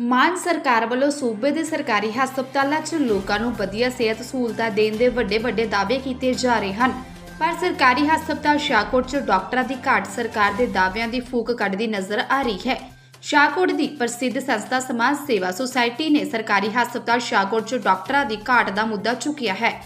ਮਾਨ ਸਰਕਾਰ ਵੱਲੋਂ ਸੂਬੇ ਦੇ ਸਰਕਾਰੀ ਹਸਪਤਾਲਾਂ 'ਚ ਲੋਕਾਂ ਨੂੰ ਵਧੀਆ ਸਿਹਤ ਸਹੂਲਤਾਂ ਦੇਣ ਦੇ ਵੱਡੇ ਵੱਡੇ ਦਾਅਵੇ ਕੀਤੇ ਜਾ ਰਹੇ ਹਨ। ਪਰ ਸਰਕਾਰੀ ਹਸਪਤਾਲ ਸ਼ਾਹਕੋਟ 'ਚ ਡਾਕਟਰਾਂ ਦੀ ਘਾਟ ਸਰਕਾਰ ਦੇ ਦਾਅਵਿਆਂ ਦੀ ਫੂਕ ਕੱਢਦੀ ਨਜ਼ਰ ਆ ਰਹੀ ਹੈ। ਸ਼ਾਹਕੋਟ ਦੀ ਪ੍ਰਸਿੱਧ ਸੰਸਥਾ ਸਮਾਜ ਸੇਵਾ ਸੁਸਾਇਟੀ ਨੇ ਸਰਕਾਰੀ ਹਸਪਤਾਲ ਸ਼ਾਹਕੋਟ 'ਚ ਡਾਕਟਰਾਂ ਦੀ ਘਾਟ ਦਾ ਮੁੱਦਾ ਚੁੱਕਿਆ ਹੈ।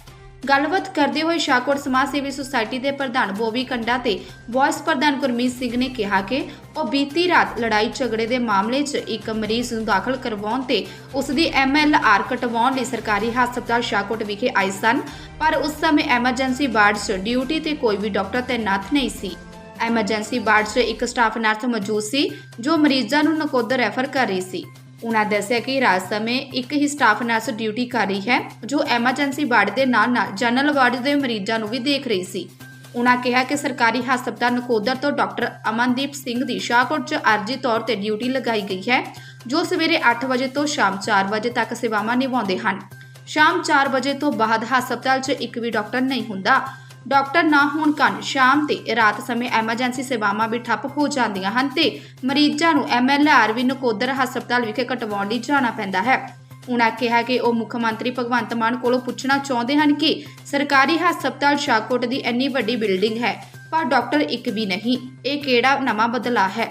ਗੱਲਬਾਤ ਕਰਦੇ ਹੋਏ ਸ਼ਾਹਕੋਟ ਸਮਾਜ ਸੇਵੀ ਸੁਸਾਇਟੀ ਦੇ ਪ੍ਰਧਾਨ ਬੋਵੀ ਕੰਡਾ ਤੇ ਵਾਇਸ ਪ੍ਰਧਾਨ ਗੁਰਮੀਤ ਸਿੰਘ ਨੇ ਕਿਹਾ ਕਿ ਉਹ ਬੀਤੀ ਰਾਤ ਲੜਾਈ ਝਗੜੇ ਦੇ ਮਾਮਲੇ 'ਚ ਇੱਕ ਮਰੀਜ਼ ਨੂੰ ਦਾਖਲ ਕਰਵਾਉਣ ਤੇ ਉਸ ਦੀ ਐਮਐਲਆਰ ਕਟਵਾਉਣ ਲਈ ਸਰਕਾਰੀ ਹਸਪਤਾਲ ਸ਼ਾਹਕੋਟ ਵਿਖੇ ਆਏ ਸਨ, ਪਰ ਉਸ ਸਮੇਂ ਐਮਰਜੈਂਸੀ ਵਾਰਡ 'ਚ ਡਿਊਟੀ ਤੇ ਕੋਈ ਵੀ ਡਾਕਟਰ ਤੈਨਾਤ ਨਹੀਂ ਸੀ। ਐਮਰਜੈਂਸੀ ਵਾਰਡ 'ਚ ਇੱਕ ਸਟਾਫ ਨਰਸ ਮੌਜੂਦ ਸੀ, ਜੋ ਮਰੀਜ਼ਾਂ ਨੂੰ ਨਕੋਦਰ ਰੈਫਰ ਕਰ ਰਹੀ ਸੀ। ਉਨ੍ਹਾਂ ਦੱਸਿਆ ਕਿ ਰਾਤ ਸਮੇਂ ਇੱਕ ਹੀ ਸਟਾਫ ਨਰਸ ਡਿਊਟੀ ਕਰ ਰਹੀ ਹੈ, ਜੋ ਐਮਰਜੈਂਸੀ ਵਾਰਡ ਦੇ ਨਾਲ ਨਾਲ ਜਨਰਲ ਵਾਰਡ ਦੇ ਮਰੀਜ਼ਾਂ ਨੂੰ ਵੀ ਦੇਖ ਰਹੀ ਸੀ। ਉਨ੍ਹਾਂ ਕਿਹਾ ਕਿ ਸਰਕਾਰੀ ਹਸਪਤਾਲ ਨਕੋਦਰ ਤੋਂ ਡਾਕਟਰ ਅਮਨਦੀਪ ਸਿੰਘ ਦੀ ਸ਼ਾਹਕੋਟ 'ਚ ਅਰਜੀ ਤੌਰ ਤੇ ਡਿਊਟੀ ਲਗਾਈ ਗਈ ਹੈ, ਜੋ ਸਵੇਰੇ 8 ਵਜੇ ਤੋਂ ਸ਼ਾਮ 4 ਵਜੇ ਤੱਕ ਸੇਵਾਵਾਂ ਨਿਭਾਉਂਦੇ ਹਨ। ਸ਼ਾਮ 4 ਵਜੇ ਤੋਂ ਬਾਅਦ ਹਸਪਤਾਲ 'ਚ ਇੱਕ ਵੀ ਡਾਕਟਰ ਨਹੀਂ ਹੁੰਦਾ। ਡਾਕਟਰ ਨਾ ਹੋਣ ਕਾਰਨ ਸ਼ਾਮ ਤੇ ਰਾਤ ਸਮੇਂ ਐਮਰਜੈਂਸੀ ਸੇਵਾਵਾਂ ਵੀ ਠੱਪ ਹੋ ਜਾਂਦੀਆਂ ਹਨ ਤੇ ਮਰੀਜ਼ਾਂ ਨੂੰ ਐਮਐਲਆਰ ਵੀ ਨਕੋਦਰ ਹਸਪਤਾਲ ਵਿਖੇ ਕਟਵਾਉਣ ਲਈ ਜਾਣਾ ਪੈਂਦਾ ਹੈ। ਉਨ੍ਹਾਂ ਕਿਹਾ ਕਿ ਉਹ ਮੁੱਖ ਮੰਤਰੀ ਭਗਵੰਤ ਮਾਨ ਕੋਲੋਂ ਪੁੱਛਣਾ ਚਾਹੁੰਦੇ ਹਨ ਕਿ ਸਰਕਾਰੀ ਹਸਪਤਾਲ ਸ਼ਾਹਕੋਟ ਦੀ ਇੰਨੀ ਵੱਡੀ ਬਿਲਡਿੰਗ ਹੈ, ਪਰ ਡਾਕਟਰ ਇੱਕ ਵੀ ਨਹੀਂ, ਇਹ ਕਿਹੜਾ ਨਵਾਂ ਬਦਲਾਅ ਹੈ?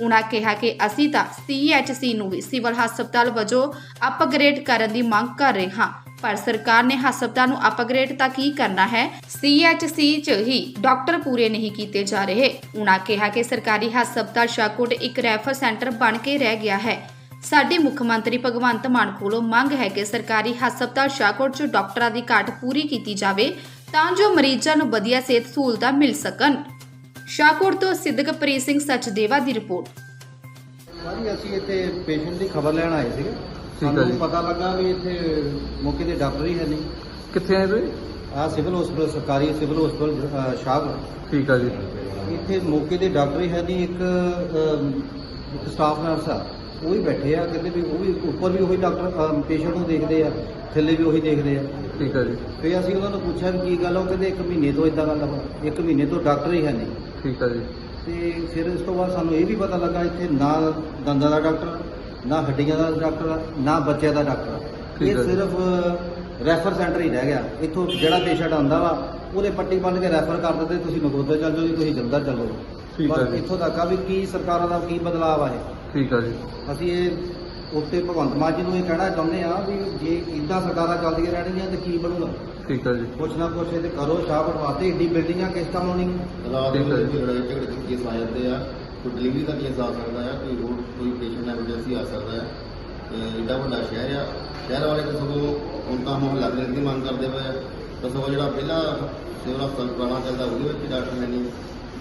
ਉਨ੍ਹਾਂ ਕਿਹਾ ਕਿ ਅਸੀਂ ਤਾਂ ਸੀਐਚਸੀ ਨੂੰ ਵੀ ਸਿਵਲ ਹਸਪਤਾਲ ਵਜੋਂ ਅਪਗ੍ਰੇਡ ਕਰਨ ਦੀ ਮੰਗ ਕਰ ਰਹੇ ਹਾਂ। ਪਰ ਸਰਕਾਰ ਨੇ ਹਸਪਤਾਲ ਨੂੰ ਅਪਗ੍ਰੇਡ ਤਾਂ ਕੀ ਕਰਨਾ ਹੈ? ਸੀਐਚਸੀ 'ਚ ਹੀ ਡਾਕਟਰ ਪੂਰੇ ਨਹੀਂ ਕੀਤੇ ਜਾ ਰਹੇ। ਉਨ੍ਹਾਂ ਕਿਹਾ ਕਿ ਸਰਕਾਰੀ ਹਸਪਤਾਲ ਸ਼ਾਹਕੋਟ ਇੱਕ ਰੈਫਰ ਸੈਂਟਰ ਬਣ ਕੇ ਰਹਿ ਗਿਆ ਹੈ। ਸਾਡੇ ਮੁੱਖ ਮੰਤਰੀ ਭਗਵੰਤ ਮਾਨ ਕੋਲੋਂ ਮੰਗ ਹੈ ਕਿ ਸਰਕਾਰੀ ਹਸਪਤਾਲ ਸ਼ਾਹਕੋਟ 'ਚ ਡਾਕਟਰਾਂ ਦੀ ਘਾਟ ਪੂਰੀ ਕੀਤੀ ਜਾਵੇ ਤਾਂ ਜੋ ਮਰੀਜ਼ਾਂ ਨੂੰ ਵਧੀਆ ਸਿਹਤ ਸਹੂਲਤਾਂ ਮਿਲ ਸਕਣ। ਸ਼ਾਹਕੋਟ ਤੋਂ ਸਿੱਧਕਪ੍ਰੀਤ ਸਿੰਘ ਸਚਦੇਵਾ ਦੀ ਰਿਪੋਰਟ। ਭਾਜੀ ਅਸੀਂ ਇੱਥੇ ਪੇਸ਼ੈਂਟ ਦੀ ਖਬਰ ਲੈਣ ਆਏ ਸੀਗੇ। ਹੈ ਸਾਨੂੰ ਜੀ। ਪਤਾ ਲੱਗਾ ਵੀ ਇੱਥੇ ਮੌਕੇ ਤੇ ਡਾਕਟਰ ਹੀ ਹੈ ਨਹੀਂ। ਕਿੱਥੇ ਆਏ ਤੁਸੀਂ ਆ ਸਿਵਲ ਹਸਪਤਾਲ ਸਰਕਾਰੀ ਸਿਵਲ ਹਸਪਤਾਲ ਸ਼ਾਹਪੁਰ ਠੀਕ ਆ ਜੀ। ਇੱਥੇ ਮੌਕੇ ਤੇ ਡਾਕਟਰ ਹੀ ਹੈ ਨਹੀਂ ਇੱਕ ਇੱਕ ਸਟਾਫ ਨਰਸ ਆ। ਉਹ ਵੀ ਬੈਠੇ ਆ ਕਹਿੰਦੇ ਵੀ ਉਹ ਵੀ ਉੱਪਰ ਵੀ ਉਹੀ ਡਾਕਟਰ ਪੇਸ਼ੈਂਟ ਨੂੰ ਦੇਖਦੇ ਆ ਥੱਲੇ ਵੀ ਉਹੀ ਦੇਖਦੇ ਆ। ਠੀਕ ਆ ਜੀ। ਫਿਰ ਅਸੀਂ ਉਹਨਾਂ ਨੂੰ ਪੁੱਛਿਆ ਵੀ ਕੀ ਗੱਲ ਆ ਉਹ ਕਹਿੰਦੇ ਇੱਕ ਮਹੀਨੇ ਤੋਂ ਇਦਾਂ ਗੱਲ ਆ ਇੱਕ ਮਹੀਨੇ ਤੋਂ ਡਾਕਟਰ ਹੀ ਹੈ ਨਹੀਂ। ਠੀਕ ਆ ਜੀ। ਤੇ ਫਿਰ ਇਸ ਤੋਂ ਬਾਅਦ ਸਾਨੂੰ ਇਹ ਵੀ ਪਤਾ ਲੱਗਾ ਇੱਥੇ ਨਾ ਦੰਦਾਂ ਦਾ ਡਾਕਟਰ ਨਾ ਹੱਡੀਆਂ ਦਾ ਡਾਕਟਰ ਨਾ ਬੱਚਿਆਂ ਦਾ ਡਾਕਟਰ ਠੀਕ ਇਹ ਹੈ। ਸਿਰਫ ਰੈਫਰ ਸੈਂਟਰ ਹੀ ਰਹਿ ਗਿਆ। ਇੱਥੋਂ ਜਿਹੜਾ ਪੇਸ਼ੈਂਟ ਆਉਂਦਾ ਵਾ ਉਹਦੇ ਪੱਟੀ ਬੰਨ ਕੇ ਰੈਫਰ ਕਰ ਦਿੰਦੇ ਤੁਸੀਂ ਨਗੋਦਰ ਚੱਲ ਜਾਓ ਜੀ ਤੁਸੀਂ ਜਲੰਧਰ ਚੱਲ ਜਾਓ। ਠੀਕ ਹੈ ਜੀ। ਇੱਥੋਂ ਤੱਕ ਆ ਵੀ ਕੀ ਸਰਕਾਰਾਂ ਦਾ ਕੀ ਬਦਲਾਅ ਆ ਇਹ। ਠੀਕ ਆ ਜੀ। ਅਸੀਂ ਇਹ ਉੱਤੇ ਭਗਵੰਤ ਮਾਨ ਜੀ ਨੂੰ ਇਹ ਕਹਿਣਾ ਚਾਹੁੰਦੇ ਆ ਵੀ ਜੇ ਇਦਾਂ ਸਰਕਾਰਾਂ ਚੱਲਦੀਆਂ ਰਹਿਣਗੀਆਂ ਤੇ ਕੀ ਬਣੂਗਾ? ਠੀਕ ਆ ਜੀ। ਕੁਛ ਨਾ ਕੁਛ ਇਹ ਤੇ ਕਰੋ ਸ਼ਾਹਪੁਰ ਵਾਸਤੇ ਏਡੀ ਬਿਲਡਿੰਗਾਂ ਕਿਸ ਕੰਮ ਆਉਣੀ ਰਾਤ ਠੀਕ ਹੈ ਨੂੰ ਜੀ। ਕੋਈ ਲੜਾਈ ਝਗੜੇ ਦੇ ਕੇਸ ਆ ਜਾਂਦੇ ਆ ਕੋਈ ਡਿਲੀਵਰੀ ਦਾ ਕੇਸ ਆ ਸਕਦਾ ਆ ਕੋਈ ਰੋਡ ਕੋਈ ਪੇਸ਼ੈਂਟ ਐਮਰਜੈਂਸੀ ਆ ਸਕਦਾ ਆ। ਤੇ ਏਡਾ ਵੱਡਾ ਸ਼ਹਿਰ ਆ ਸ਼ਹਿਰ ਵਾਲੇ ਤਾਂ ਸਗੋਂ ਹੁਣ ਤਾਂ ਹੁਣ ਲੱਗ ਦੀ ਮੰਗ ਕਰਦੇ ਪਏ ਆ। ਤਾਂ ਸਗੋਂ ਜਿਹੜਾ ਪਹਿਲਾਂ ਸਿਵਲ ਹਸਪਤਾਲ ਪੁਰਾਣਾ ਚੱਲਦਾ ਉਹਦੇ ਵਿੱਚ ਡਾਕਟਰ ਹੈ ਨਹੀਂ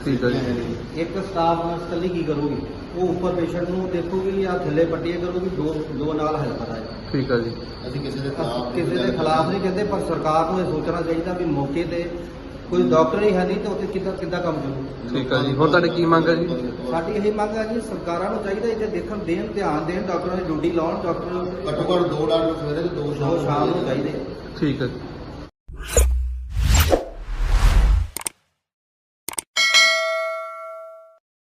ਠੀਕ ਹੈ ਜੀ। ਹੈ। ਇੱਕ ਸਟਾਫ ਨਰਸ ਇਕੱਲੀ ਕੀ ਕਰੂਗੀ? ਉਹ ਉੱਪਰ ਪੇਸ਼ੈਂਟ ਨੂੰ ਦੇਖੂਗੀ ਜਾਂ ਥੱਲੇ ਪੱਟੀਆਂ ਕਰੂਗੀ ਦੋ ਦੋ ਨਾਲ ਹੈਲਪਰ ਆ ਠੀਕ ਆ ਜੀ। ਅਸੀਂ ਕਿਸੇ ਦੇ ਖਿਲਾਫ ਕਿਸੇ ਦੇ ਖਿਲਾਫ ਨਹੀਂ ਕਹਿੰਦੇ ਪਰ ਸਰਕਾਰ ਨੂੰ ਇਹ ਸੋਚਣਾ ਚਾਹੀਦਾ ਵੀ ਮੌਕੇ ਤੇ ਕੋਈ ਡਾਕਟਰ ਹੀ ਹੈ ਨਹੀਂ ਤਾਂ ਉੱਥੇ ਕਿੱਦਾਂ ਕਿੱਦਾਂ ਕੰਮ ਚੱਲੂ? ਠੀਕ ਆ ਜੀ। ਹੋਰ ਤੁਹਾਡੀ ਕੀ ਮੰਗ ਹੈ ਜੀ? ਸਾਡੀ ਇਹ ਮੰਗ ਹੈ ਜੀ ਸਰਕਾਰਾਂ ਨੂੰ ਚਾਹੀਦਾ ਇੱਥੇ ਦੇਖਣ ਦੇਣ ਧਿਆਨ ਦੇਣ ਡਾਕਟਰਾਂ ਦੀ ਡਿਊਟੀ ਲਾਉਣ ਡਾਕਟਰ ਘੱਟੋ ਘੱਟ ਦੋ ਡਾਕਟਰ ਸਵੇਰੇ ਤੇ ਦੋ ਦੋ ਸ਼ਾਮ ਸ਼ਾਮ ਨੂੰ ਚਾਹੀਦੇ। ਠੀਕ ਆ ਜੀ